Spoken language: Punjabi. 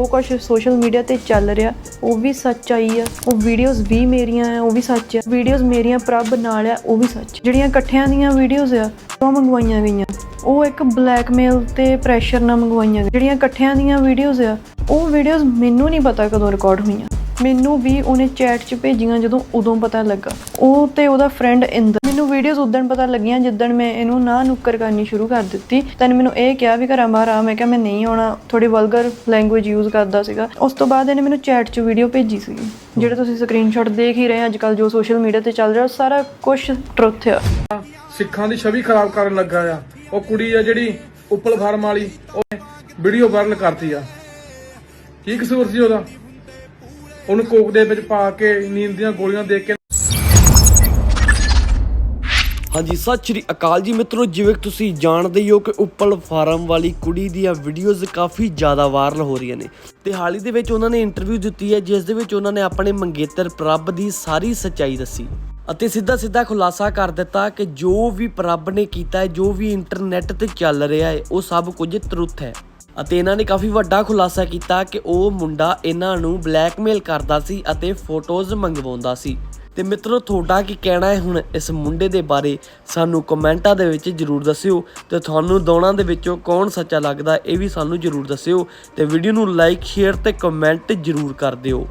ਉਹ ਕੁਝ ਸੋਸ਼ਲ ਮੀਡੀਆ ਤੇ ਚੱਲ ਰਿਹਾ, ਉਹ ਵੀ ਸੱਚ ਆਈ ਆ। ਉਹ ਵੀਡੀਓਜ਼ ਵੀ ਮੇਰੀਆਂ ਆ, ਉਹ ਵੀ ਸੱਚ ਆ। ਵੀਡੀਓਜ਼ ਮੇਰੀਆਂ ਪ੍ਰਭ ਨਾਲ ਆ, ਉਹ ਵੀ ਸੱਚ। ਜਿਹੜੀਆਂ ਇਕੱਠਿਆਂ ਦੀਆਂ ਵੀਡੀਓਜ਼ ਆ, ਉਹ ਮੰਗਵਾਈਆਂ ਗਈਆਂ। ਉਹ ਇੱਕ ਬਲੈਕਮੇਲ ਤੇ ਪ੍ਰੈਸ਼ਰ ਨਾਲ ਮੰਗਵਾਈਆਂ ਗਈਆਂ। ਜਿਹੜੀਆਂ ਇਕੱਠਿਆਂ ਦੀਆਂ ਵੀਡੀਓਜ਼ ਆ, ਉਹ ਵੀਡੀਓਜ਼ ਮੈਨੂੰ ਨਹੀਂ ਪਤਾ ਕਦੋਂ ਰਿਕਾਰਡ ਹੋਈਆਂ। ਮੈਨੂੰ ਵੀ ਉਹਨੇ ਚੈਟ 'ਚ ਭੇਜੀਆਂ ਜਦੋਂ ਉਦੋਂ ਪਤਾ ਲੱਗਾ। ਉਹ ਤੇ ਉਹਦਾ ਫਰੈਂਡ ਇੰਦਰ। ਮੈਨੂੰ ਵੀਡੀਓਜ਼ ਉਦੋਂ ਪਤਾ ਲੱਗੀਆਂ ਜਿੱਦਣ ਮੈਂ ਇਹਨੂੰ ਨਾ ਨੁੱਕਰ ਕਰਨੀ ਸ਼ੁਰੂ ਕਰ ਦਿੱਤੀ। ਤੈਨੂੰ ਮੈਨੂੰ ਇਹ ਕਿਹਾ ਵੀ ਘਰਾਂ ਬਾਹਰ ਆ, ਮੈਂ ਕਿਹਾ ਮੈਂ ਨਹੀਂ ਆਉਣਾ। ਥੋੜੀ ਵਲਗਰ ਲੈਂਗੁਏਜ ਯੂਜ਼ ਕਰਦਾ ਸੀਗਾ। ਉਸ ਤੋਂ ਬਾਅਦ ਇਹਨੇ ਮੈਨੂੰ ਚੈਟ 'ਚ ਵੀਡੀਓ ਭੇਜੀ ਸੀ, ਜਿਹੜੇ ਤੁਸੀਂ ਸਕਰੀਨਸ਼ਾਟ ਦੇਖ ਹੀ ਰਹੇ ਅੱਜ ਕੱਲ ਜੋ ਸੋਸ਼ਲ ਮੀਡੀਆ ਤੇ ਚੱਲ ਰਿਹਾ ਸਾਰਾ ਕੁਝ ਟਰੁੱਥ ਆ ਸਿੱਖਾਂ ਦੀ ਛਵੀ ਖਰਾਬ ਕਰਨ ਲੱਗਾ ਆ। ਉਹ ਕੁੜੀ ਆ ਜਿਹੜੀ ਉੱਪਲ ਫਾਰਮ ਵਾਲੀ, ਉਹ ਵੀਡੀਓ ਵਾਇਰਲ ਕਰਤੀ ਆ। ਕੀ ਕਸੂਰ ਸੀ ਉਹਦਾ? ਉਹਨੂੰ ਕੋਕ ਦੇ ਵਿੱਚ ਪਾ ਕੇ ਨੀਂਦ ਦੀਆਂ ਗੋਲੀਆਂ ਦੇ ਕੇ ਹਾਂਜੀ, ਸਤਿ ਸ਼੍ਰੀ ਅਕਾਲ ਜੀ ਮਿੱਤਰੋ, ਜਿਵੇਂ ਕਿ ਤੁਸੀਂ ਜਾਣਦੇ ਹੀ ਹੋ ਕਿ ਉੱਪਲ ਫਾਰਮ ਵਾਲੀ ਕੁੜੀ ਦੀਆਂ ਵੀਡੀਓਜ਼ ਕਾਫੀ ਜ਼ਿਆਦਾ ਵਾਇਰਲ ਹੋ ਰਹੀਆਂ ਨੇ। ਤੇ ਹਾਲ ਹੀ ਦੇ ਵਿੱਚ ਉਹਨਾਂ ਨੇ ਇੰਟਰਵਿਊ ਦਿੱਤੀ ਹੈ, ਜਿਸ ਦੇ ਵਿੱਚ ਉਹਨਾਂ ਨੇ ਆਪਣੇ ਮੰਗੇਤਰ ਪ੍ਰਭ ਦੀ ਸਾਰੀ ਸੱਚਾਈ ਦੱਸੀ। ਅਤੇ ਸਿੱਧਾ ਸਿੱਧਾ ਖੁਲਾਸਾ ਕਰ ਦਿੱਤਾ ਕਿ ਜੋ ਵੀ ਪ੍ਰਭ ਨੇ ਕੀਤਾ ਹੈ, ਜੋ ਵੀ ਇੰਟਰਨੈਟ ਤੇ ਚੱਲ ਰਿਹਾ ਹੈ, ਉਹ ਸਭ ਕੁਝ ਤਰੁੱਥ ਹੈ। ਅਤੇ ਇਹਨਾਂ ਨੇ ਕਾਫੀ ਵੱਡਾ ਖੁਲਾਸਾ ਕੀਤਾ ਕਿ ਉਹ ਮੁੰਡਾ ਇਹਨਾਂ ਨੂੰ ਬਲੈਕਮੇਲ ਕਰਦਾ ਸੀ ਅਤੇ ਫੋਟੋਜ਼ ਮੰਗਵਾਉਂਦਾ ਸੀ। ਤੇ ਮਿੱਤਰੋ, ਤੁਹਾਡਾ ਕੀ ਕਹਿਣਾ ਹੈ ਹੁਣ ਇਸ ਮੁੰਡੇ ਦੇ ਬਾਰੇ? ਸਾਨੂੰ ਕਮੈਂਟਾਂ ਦੇ ਵਿੱਚ ਜਰੂਰ ਦੱਸਿਓ ਤੇ ਤੁਹਾਨੂੰ ਦੋਨਾਂ ਦੇ ਵਿੱਚੋਂ ਕੌਣ ਸੱਚਾ ਲੱਗਦਾ, ਇਹ ਵੀ ਸਾਨੂੰ ਜਰੂਰ ਦੱਸਿਓ ਤੇ ਵੀਡੀਓ ਨੂੰ ਲਾਈਕ, ਸ਼ੇਅਰ ਤੇ ਕਮੈਂਟ ਜਰੂਰ ਕਰ ਦਿਓ।